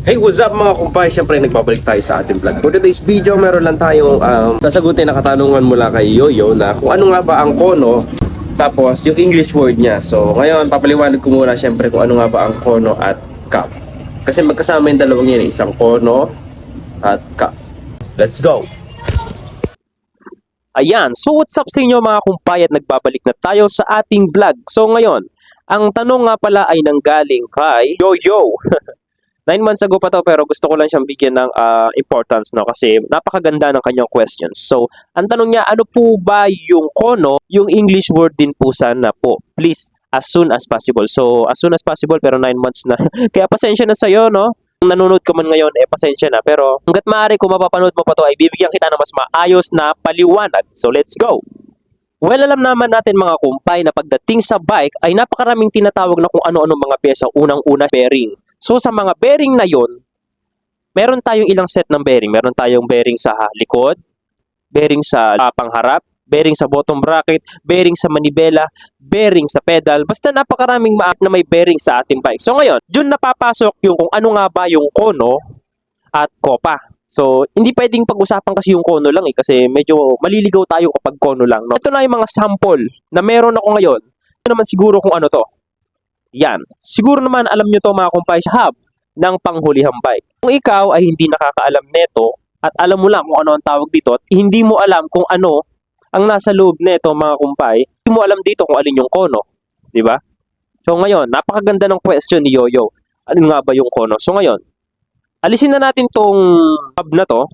Hey, what's up mga kumpay? Siyempre, nagbabalik tayo sa ating vlog. For today's video, meron lang tayong um, sasagutin na katanungan mula kay Yoyo na kung ano nga ba ang kono tapos yung English word niya. So, ngayon, papaliwanag ko muna siyempre kung ano nga ba ang kono at cup. Kasi magkasama yung dalawang yun, eh. isang kono at cup. Let's go! Ayan, so what's up sa inyo mga kumpay at nagbabalik na tayo sa ating vlog. So ngayon, ang tanong nga pala ay nanggaling kay Yo-Yo. Nine months ago pa to pero gusto ko lang siyang bigyan ng ah, importance no kasi napakaganda ng kanyang questions. So, ang tanong niya, ano po ba yung kono? Yung English word din po sana po. Please, as soon as possible. So, as soon as possible pero nine months na. Kaya pasensya na sa'yo, no? Kung nanonood ka man ngayon, eh pasensya na. Pero hanggat maaari kung mapapanood mo pa to, ay bibigyan kita ng mas maayos na paliwanag. So let's go! Well, alam naman natin mga kumpay na pagdating sa bike ay napakaraming tinatawag na kung ano-ano mga pyesa. Unang-una, bearing. So sa mga bearing na yon, meron tayong ilang set ng bearing. Meron tayong bearing sa likod, bearing sa ah, pangharap, bearing sa bottom bracket, bearing sa manibela, bearing sa pedal. Basta napakaraming ma- na may bearing sa ating bike. So ngayon, dun napapasok yung kung ano nga ba yung kono at kopa. So, hindi pwedeng pag-usapan kasi yung kono lang eh, kasi medyo maliligaw tayo kapag kono lang. No? Ito na yung mga sample na meron ako ngayon. Ito naman siguro kung ano to. Yan. Siguro naman alam nyo to mga kumpay sa hub ng panghulihang bike. Kung ikaw ay hindi nakakaalam neto at alam mo lang kung ano ang tawag dito at hindi mo alam kung ano ang nasa loob neto mga kumpay, hindi mo alam dito kung alin yung kono. Di ba? So ngayon, napakaganda ng question ni Yoyo. Ano nga ba yung kono? So ngayon, alisin na natin tong hub na to.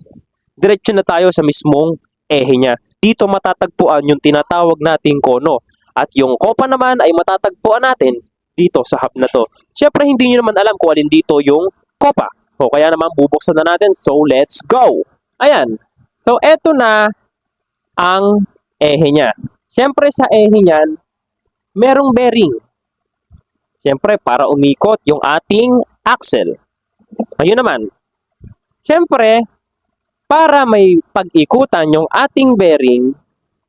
Diretso na tayo sa mismong ehe niya. Dito matatagpuan yung tinatawag nating kono. At yung kopa naman ay matatagpuan natin dito sa hub na to. Siyempre, hindi nyo naman alam kung alin dito yung kopa. So, kaya naman bubuksan na natin. So, let's go! Ayan. So, eto na ang ehe niya. Siyempre, sa ehe niyan, merong bearing. Siyempre, para umikot yung ating axle. Ayun naman. Siyempre, para may pag-ikutan yung ating bearing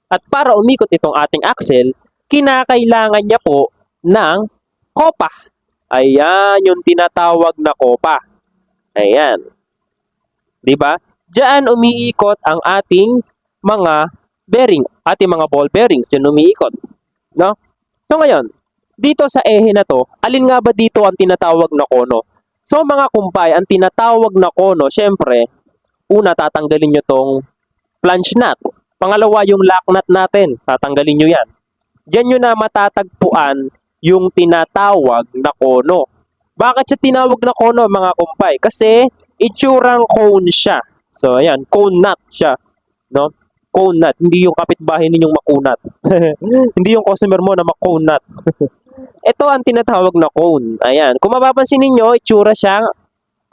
at para umikot itong ating axle, kinakailangan niya po ng kopa. Ayan, yung tinatawag na kopa. Ayan. 'Di ba? Diyan umiikot ang ating mga bearing, ating mga ball bearings, diyan umiikot. No? So ngayon, dito sa ehe na to, alin nga ba dito ang tinatawag na kono? So mga kumpay, ang tinatawag na kono, syempre, una tatanggalin nyo tong flange nut. Pangalawa, yung lock nut natin, tatanggalin nyo yan. Diyan nyo na matatagpuan yung tinatawag na kono. Bakit siya tinawag na kono mga kumpay? Kasi itsurang cone siya. So ayan, cone nut siya. No? Cone nut, hindi yung kapitbahay ninyong makunat. hindi yung customer mo na makone nut. Ito ang tinatawag na cone. Ayan, kung mapapansin ninyo, itsura siyang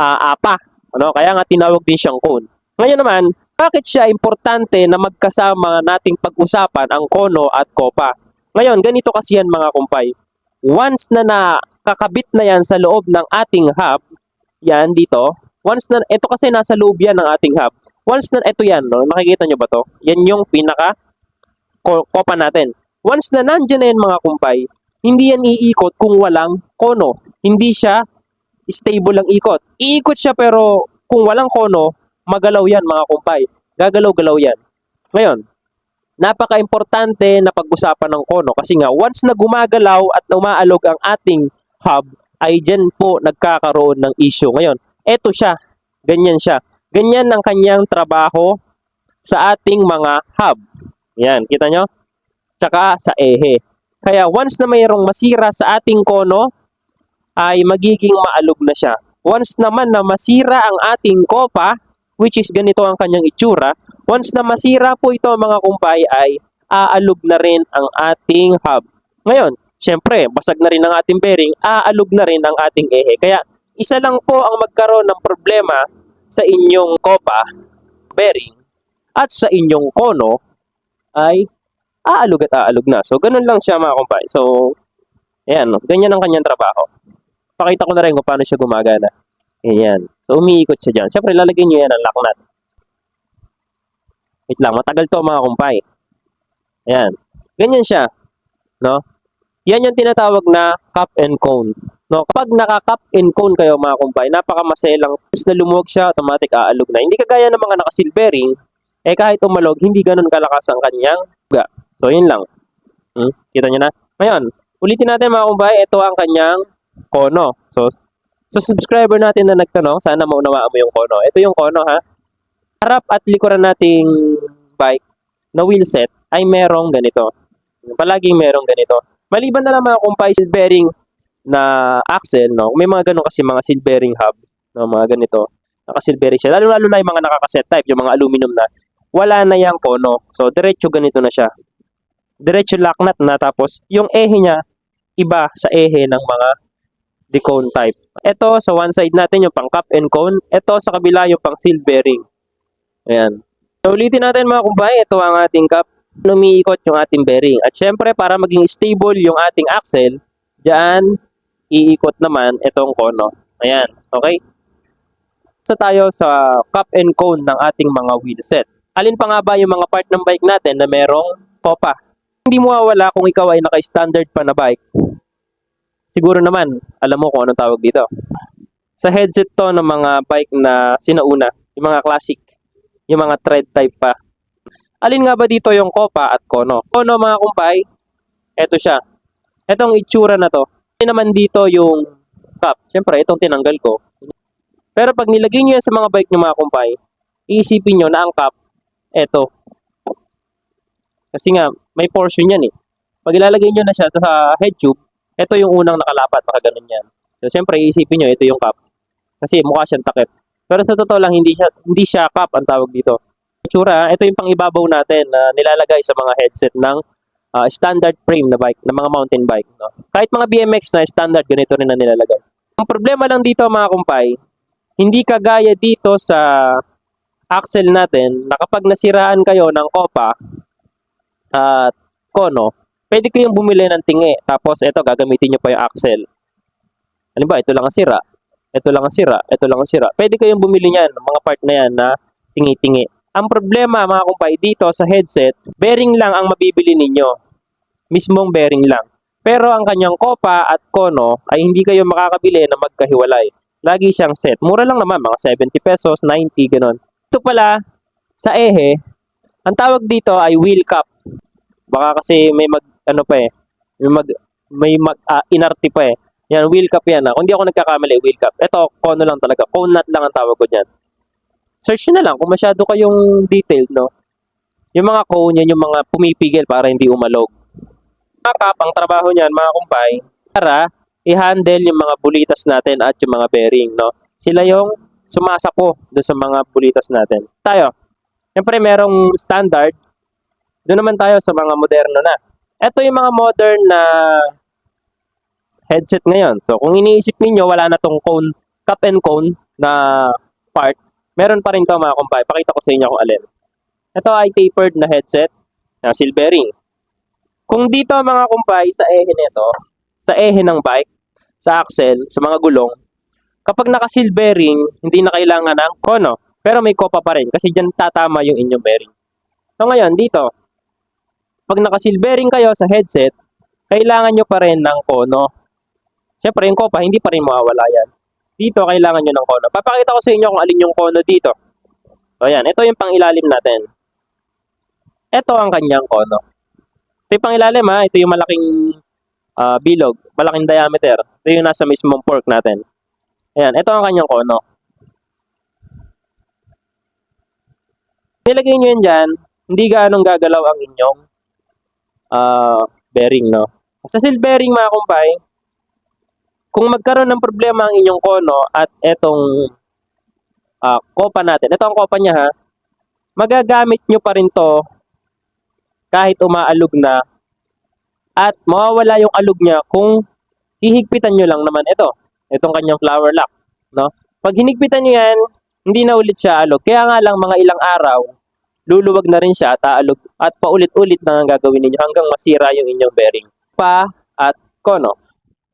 ah, apa. Ano? Kaya nga tinawag din siyang cone. Ngayon naman, bakit siya importante na magkasama nating pag-usapan ang kono at kopa? Ngayon, ganito kasi yan mga kumpay. Once na nakakabit na yan sa loob ng ating hub, yan dito, once na, ito kasi nasa loob yan ng ating hub. Once na, ito yan, no? nakikita nyo ba to? Yan yung pinaka ko- kopa natin. Once na nandyan na yan mga kumpay, hindi yan iikot kung walang kono. Hindi siya stable ang ikot. Iikot siya pero kung walang kono, magalaw yan mga kumpay. Gagalaw-galaw yan. Ngayon, napaka-importante na pag-usapan ng kono kasi nga once na gumagalaw at umaalog ang ating hub, ay dyan po nagkakaroon ng issue. Ngayon, eto siya. Ganyan siya. Ganyan ang kanyang trabaho sa ating mga hub. Yan, kita nyo? Tsaka sa ehe. Kaya once na mayroong masira sa ating kono, ay magiging maalog na siya. Once naman na masira ang ating kopa, which is ganito ang kanyang itsura, once na masira po ito mga kumpay ay aalog na rin ang ating hub. Ngayon, syempre, basag na rin ang ating bearing, aalog na rin ang ating ehe. Kaya isa lang po ang magkaroon ng problema sa inyong kopa, bearing, at sa inyong kono ay aalog at aalog na. So, ganun lang siya mga kumpay. So, ayan, ganyan ang kanyang trabaho. Pakita ko na rin kung paano siya gumagana. Ayan. So, umiikot siya dyan. Siyempre, lalagyan nyo yan ang lock nut. Wait lang, matagal to mga kumpay. Ayan. Ganyan siya. No? Yan yung tinatawag na cup and cone. No, kapag naka-cap and cone kayo mga kumpay, napakamasaya lang. Tapos na lumuwag siya, automatic aalog na. Hindi kagaya ng mga naka-silvering, eh kahit umalog, hindi ganun kalakas ang kanyang ga. So, yun lang. Hmm? Kita nyo na? Ngayon, ulitin natin mga kumpay, ito ang kanyang kono. So, so subscriber natin na nagtanong, sana maunawaan mo yung kono. Ito yung kono ha. Harap at likuran nating bike na wheel set ay merong ganito. Palaging merong ganito. Maliban na lang mga kumpay, seal bearing na axle, no? May mga ganun kasi mga seal bearing hub, no? mga ganito. Naka-seal bearing siya. Lalo-lalo na yung mga nakakaset type, yung mga aluminum na. Wala na yung kono. So, diretso ganito na siya. Diretso lock nut na. Tapos, yung ehe niya, iba sa ehe ng mga decone type. Ito, sa one side natin, yung pang cap and cone. Ito, sa kabila, yung pang seal bearing. Ayan. So, ulitin natin mga kumpay. Ito ang ating cap. Umiikot yung ating bearing. At syempre, para maging stable yung ating axle, dyan, iikot naman itong kono. Ayan. Okay? Sa tayo sa cap and cone ng ating mga wheel set. Alin pa nga ba yung mga part ng bike natin na merong popa? Hindi mo mawawala kung ikaw ay naka-standard pa na bike. Siguro naman, alam mo kung anong tawag dito. Sa headset to ng mga bike na sinauna, yung mga classic, yung mga tread type pa. Alin nga ba dito yung Copa at Kono? Kono mga kumpay, eto siya. Etong itsura na to. Alin naman dito yung cup. Siyempre, itong tinanggal ko. Pero pag nilagay nyo yan sa mga bike nyo mga kumpay, iisipin nyo na ang cup, eto. Kasi nga, may portion yan eh. Pag ilalagay nyo na siya sa head tube, ito yung unang nakalapat, nakaganon yan. So, siyempre, iisipin nyo, ito yung cup. Kasi mukha siyang takip. Pero sa totoo lang, hindi siya, hindi siya cup ang tawag dito. Itsura, ito yung pangibabaw natin na nilalagay sa mga headset ng ah, standard frame na bike, na mga mountain bike. No? Kahit mga BMX na standard, ganito rin na nilalagay. Ang problema lang dito mga kumpay, hindi kagaya dito sa axle natin na kapag nasiraan kayo ng Copa at Kono, pwede kayong bumili ng tingi. Tapos ito, gagamitin nyo pa yung axle. Ba, ito lang ang sira. Ito lang ang sira. Ito lang ang sira. Pwede kayong bumili niyan, mga part na yan na tingi-tingi. Ang problema mga kumpay dito sa headset, bearing lang ang mabibili ninyo. Mismong bearing lang. Pero ang kanyang Copa at Kono ay hindi kayo makakabili na magkahiwalay. Lagi siyang set. Mura lang naman, mga 70 pesos, 90, ganun. Ito pala, sa ehe, ang tawag dito ay wheel cap. Baka kasi may mag, ano pa eh, may mag, may mag, ah, inarti pa eh. Yan, wheel cap yan. Ah. Kung di ako nagkakamali, wheel cap. Ito, kono lang talaga. Cone nut lang ang tawag ko dyan. Search na lang kung masyado kayong detailed, no? Yung mga cone yan, yung mga pumipigil para hindi umalog. Mga cap, ang trabaho niyan, mga kumpay, para i-handle yung mga bulitas natin at yung mga bearing, no? Sila yung sumasapo doon sa mga bulitas natin. Tayo, siyempre merong standard. Doon naman tayo sa mga moderno na. Ito yung mga modern na headset ngayon. So, kung iniisip ninyo, wala na tong cone, cup and cone na part, meron pa rin to mga kumpay. Pakita ko sa inyo kung alin. Ito ay tapered na headset na silvering. Kung dito mga kumpay, sa ehe nito, sa ehe ng bike, sa axle, sa mga gulong, kapag naka-seal bearing, hindi na kailangan ng kono. Pero may kopa pa rin kasi dyan tatama yung inyong bearing. So ngayon, dito, pag naka-seal bearing kayo sa headset, kailangan nyo pa rin ng kono. Siyempre, yung kopa, hindi pa rin mawawala yan. Dito, kailangan nyo ng kono. Papakita ko sa inyo kung alin yung kono dito. So, yan. Ito yung pangilalim natin. Ito ang kanyang kono. Ito yung pangilalim ha. Ito yung malaking ah, bilog. Malaking diameter. Ito yung nasa mismong fork natin. Ayan. Ito ang kanyang kono. Nilagay nyo yan dyan. Hindi gaanong gagalaw ang inyong ah, bearing, no? Sa seal bearing, mga kumpay, kung magkaroon ng problema ang inyong kono at etong ah, kopa natin, ito ang kopa niya ha, magagamit nyo pa rin to kahit umaalog na at mawawala yung alog niya kung hihigpitan nyo lang naman ito, itong kanyang flower lock, no? Pag hinigpitan nyo yan, hindi na ulit siya alog. Kaya nga lang mga ilang araw, luluwag na rin siya at aalog at paulit-ulit lang ang gagawin ninyo hanggang masira yung inyong bearing. Pa at kono.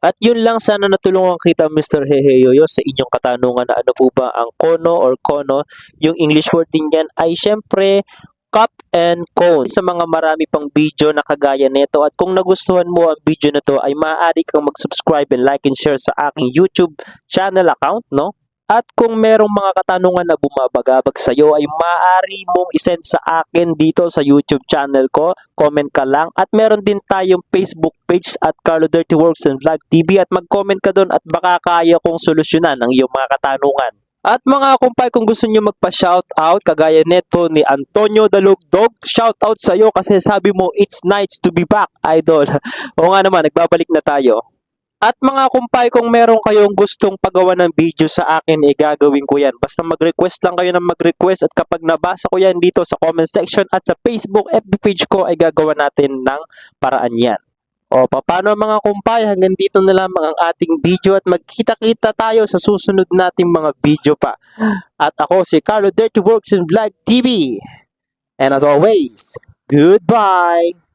At yun lang sana natulungan kita Mr. Heheyoyo sa inyong katanungan na ano po ba ang kono or kono. Yung English word din yan ay syempre cup and cone sa mga marami pang video na kagaya nito at kung nagustuhan mo ang video na to ay maaari kang mag-subscribe and like and share sa aking YouTube channel account no at kung merong mga katanungan na bumabagabag sa iyo ay maaari mong isend sa akin dito sa YouTube channel ko. Comment ka lang. At meron din tayong Facebook page at Carlo Dirty Works and Vlog TV at mag-comment ka doon at baka kaya kong solusyonan ang iyong mga katanungan. At mga kumpay, kung gusto nyo magpa-shoutout, kagaya neto ni Antonio Dalugdog, shoutout sa iyo kasi sabi mo, it's nice to be back, idol. o nga naman, nagbabalik na tayo. At mga kumpay, kung meron kayong gustong pagawa ng video sa akin, eh gagawin ko yan. Basta mag-request lang kayo ng mag-request at kapag nabasa ko yan dito sa comment section at sa Facebook FB page ko, ay gagawa natin ng paraan yan. O, paano mga kumpay, hanggang dito na lamang ang ating video at magkita-kita tayo sa susunod nating mga video pa. At ako si Carlo Dirty Works and Vlog TV. And as always, goodbye!